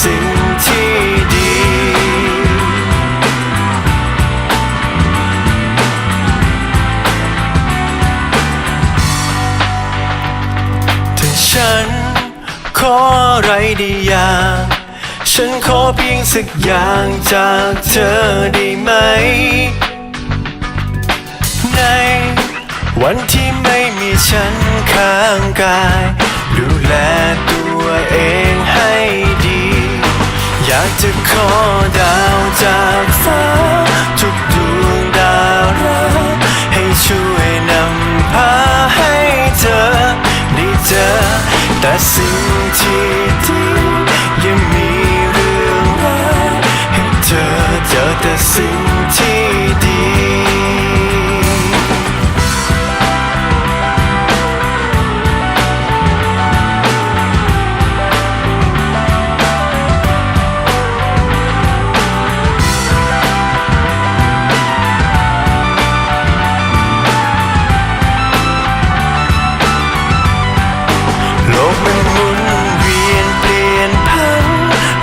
สิ่งที่ดีถ้าฉันขออะไรได้อย่างฉันขอเพียงสักอย่างจากเธอได้ไหม ในวันที่ไม่มีฉันข้างกาย ดูแลากจะขอดาวจากฟ้า ทุกดวงดาวรักให้ช่วยนำพาให้เธอได้เจอ แต่สิ่งที่ดียังมีเรื่องรายให้เธอเจอแต่สิ่งที่ดี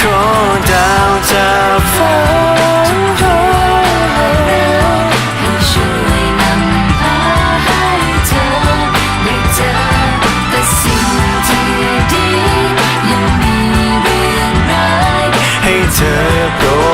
ขอดาวจากฟ้าให้นำพาให้เธอได้เ